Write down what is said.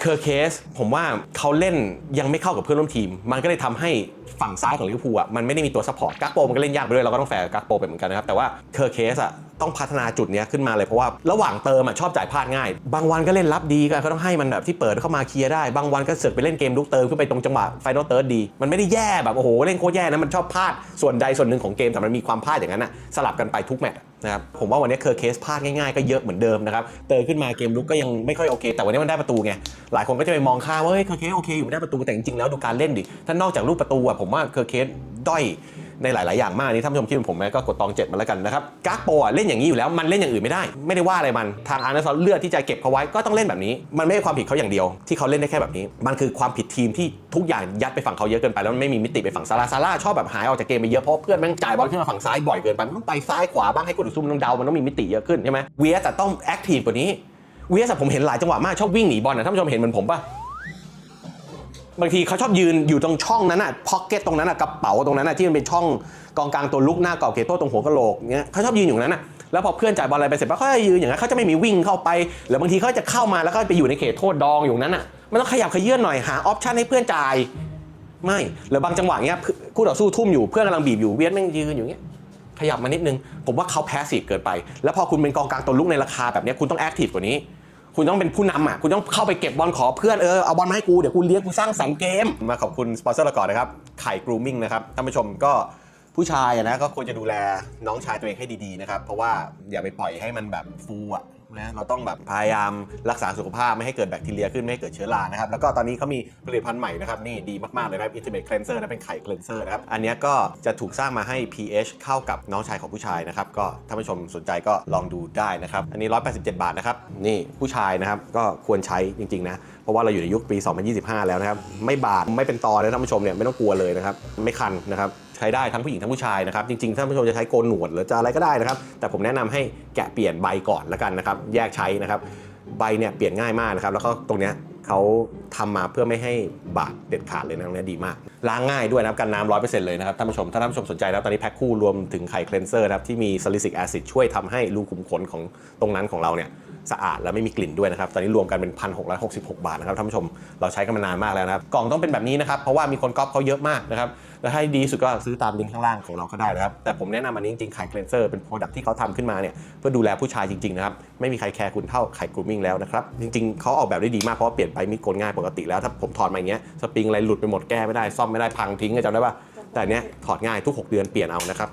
เคอร์เคสผมว่าเขาเล่นยังไม่เข้ากับเพื่อนร่วมทีม มันก็เลยทำให้ฝั่งซ้ายของลิเวอร์พูลอะมันไม่ได้มีตัวซัพพอร์ตกักโปมันก็เล่นยากไปด้วยเราก็ต้องแฟร์กับกักโปไปเหมือนกันนะครับแต่ว่าเคอร์เคสอะ ต้องพัฒนาจุดนี้ขึ้นมาเลยเพราะว่าระหว่างเติมอะชอบจ่ายพลาดง่าย บางวันก็เล่นรับดีก็ต้องให้มันแบบที่เปิดเข้ามาเคลียร์ได้ บางวันก็เสือกไปเล่นเกมลุกเติมขึ้นไปตรงจังหวะไฟนอลเติร์ดดี มันไม่ได้แย่แบบโอ้โหเล่นโคตรแย่นะมันชอบพลาดส่วนใดส่วนหนึ่งของเกมแต่มันมีความพลาดอย่างนั้นอะสลับกันไปทุกแมตช์นะครับผมว่าวันนี้เคอร์เคสพลาดง่ายๆก็เยอะเหมือนเดิมนะครับเติมขึ้นมาเกมลุกก็ยังไม่ค่อยโอเค แต่วันนี้มันได้ประตูไงหลายคนก็จะไปมองค่าว่าเฮ้ยเคอร์เคสโอเคอยู่ไม่ได้ประตูแต่จริงๆแล้วดูการเล่นดิถ้านอกจากลูกประตูอะผมว่าเคอร์เคสด้อย ในหลาย ๆ อย่างมากนี่ท่านผู้ชมคิดเหมือนผมไหมก็กดตองเจ็ดมาแล้วกันนะครับกากโปะเล่นอย่างนี้อยู่แล้วมันเล่นอย่างอื่นไม่ได้ ไม่ได้ว่าอะไรมันทางอาร์เนสเลือกที่จะเก็บเขาไว้ก็ต้องเล่นแบบนี้ มันไม่ใช่ความผิดเขาอย่างเดียว ที่เขาเล่นได้แค่แบบนี้ มันคือความผิดทีมที่ทุกอย่างยัดไปฝั่งเขาเยอะเกินไปแล้วมันไม่มีมิติไปฝั่งซาร่าซาร่าชอบแบบหายออกจากเกมไปเยอะเพราะเพื่อนแม่งจ่ายบอลขึ้นมาฝั่งซ้ายบ่อยเกินไปมันต้องไปซ้ายขวาบ้างให้คนอื่นซุ่มต้องเดามันต้องมีมิติเยอะขึ้นใช่ไหมเวียแต่ต้องแอคทีฟกว่านี้เวียสผมเห็นหลายจังหวะมากชอบวิ่งหนีบอลนะท่านผู้ชมเห็นเหมือนผมปะ บางทีเขาชอบยืนอยู่ตรงช่องนั้นอะพ็อกเก็ตตรงนั้นอะกระเป๋าตรงนั้นอะที่มันเป็นช่องกองกลางตัวลุกหน้ากรอบเขตโต้ตรงหัวกะโหลกเงี้ยเขาชอบยืนอยู่นั้นอะแล้วพอเพื่อนจ่ายบอลอะไรไปเสร็จปั๊บเขาจะยืนอย่างนั้นเขาจะไม่มีวิ่งเข้าไปหรือบางทีเขาจะเข้ามาแล้วก็ไปอยู่ในเขตโทษดองอยู่นั้นอะมันต้องขยับขยื่นหน่อยหาออปชันให้เพื่อนจ่ายไม่หรือบางจังหวะเงี้ยคู่ต่อสู้ทุ่มอยู่เพื่อนกำลังบีบอยู่เวียดแม่งยืนอยู่เงี้ยขยับมานิดนึง ผมว่าเขาแพสซีฟเกินไป แล้วพอคุณเป็นกองกลางตัวลุกในราคาแบบนี้คุณต้องแอคทีฟกว่านี้ คุณต้องเป็นผู้นำอะ คุณต้องเข้าไปเก็บบอลขอเพื่อนเออเอาบอลมาให้กู เดี๋ยวกูเลี้ยงกูสร้างสรรค์เกม มาขอบคุณสปอนเซอร์เราก่อนนะครับ ไข่กรูมิ่งนะครับ ท่านผู้ชมก็ผู้ชายอะนะก็ควรจะดูแลน้องชายตัวเองให้ดีๆนะครับ เพราะว่าอย่าไปปล่อยให้มันแบบฟูอะ นะเราต้องแบบพยายามรักษาสุขภาพไม่ให้เกิดแบคทีเรียขึ้นไม่ให้เกิดเชื้อรานะครับแล้วก็ตอนนี้เขามีผลิตภัณฑ์ใหม่นะครับนี่ดีมากๆเลยนะครับ Intimate Cleanser นะเป็นไข่ cleanser นะครับอันนี้ก็จะถูกสร้างมาให้ pH เข้ากับน้องชายของผู้ชายนะครับก็ท่านผู้ชมสนใจก็ลองดูได้นะครับอันนี้ 187 บาทนะครับนี่ผู้ชายนะครับก็ควรใช้จริงๆนะเพราะว่าเราอยู่ในยุคปี 2025 แล้วนะครับไม่บาดไม่เป็นตอนะท่านผู้ชมเนี่ยไม่ต้องกลัวเลยนะครับไม่คันนะครับใช้ได้ทั้งผู้หญิงทั้งผู้ชายนะครับจริงๆท่านผู้ชมจะใช้โกนหนวดหรือจะอะไรก็ได้นะครับแต่ผมแนะนำให้ กะเปลี่ยนใบก่อนแล้วกันนะครับ แยกใช้นะครับใบเนี่ยเปลี่ยนง่ายมากนะครับ แล้วก็ตรงเนี้ยเขาทำมาเพื่อไม่ให้บาดเด็ดขาดเลยนะตรงเนี้ยดีมาก ล้างง่ายด้วยนะครับกันน้ำร้อยเปอร์เซ็นต์เลยนะครับท่านผู้ชมถ้าท่านผู้ชมสนใจแล้วตอนนี้แพ็คคู่รวมถึงไข่เคลนเซอร์นะครับที่มีซาลิซิกแอซิดช่วยทำให้รูขุมขนของตรงนั้นของเราเนี่ย สะอาดและไม่มีกลิ่นด้วยนะครับ ตอนนี้รวมกันเป็น 1,666 บาทนะครับท่านผู้ชม เราใช้กันมานานมากแล้วนะครับ กล่องต้องเป็นแบบนี้นะครับ เพราะว่ามีคนก๊อปเขาเยอะมากนะครับ แล้วให้ดีสุดก็ซื้อตามลิงก์ข้างล่างของเราก็ได้นะครับ แต่ผมแนะนำอันนี้จริงๆไข่เคลนเซอร์เป็นโปรดักที่เขาทำขึ้นมาเนี่ย เพื่อดูแลผู้ชายจริงๆนะครับ ไม่มีใครแคร์คุณเท่าไข่กรูมิ่งแล้วนะครับ จริงๆเขาออกแบบได้ดีมากเพราะว่าเปลี่ยนไปมีดโกนง่ายปกติแล้ว ถ้าผมถอดมาอย่างเงี้ย สปริงอะไรหลุดไปหมดแก้ไม่ได้ ซ่อมไม่ได้พังทิ้งจำได้ปะแต่อันเนี้ยถอดง่ายทุก 6 เดือนเปลี่ยนเอานะครับ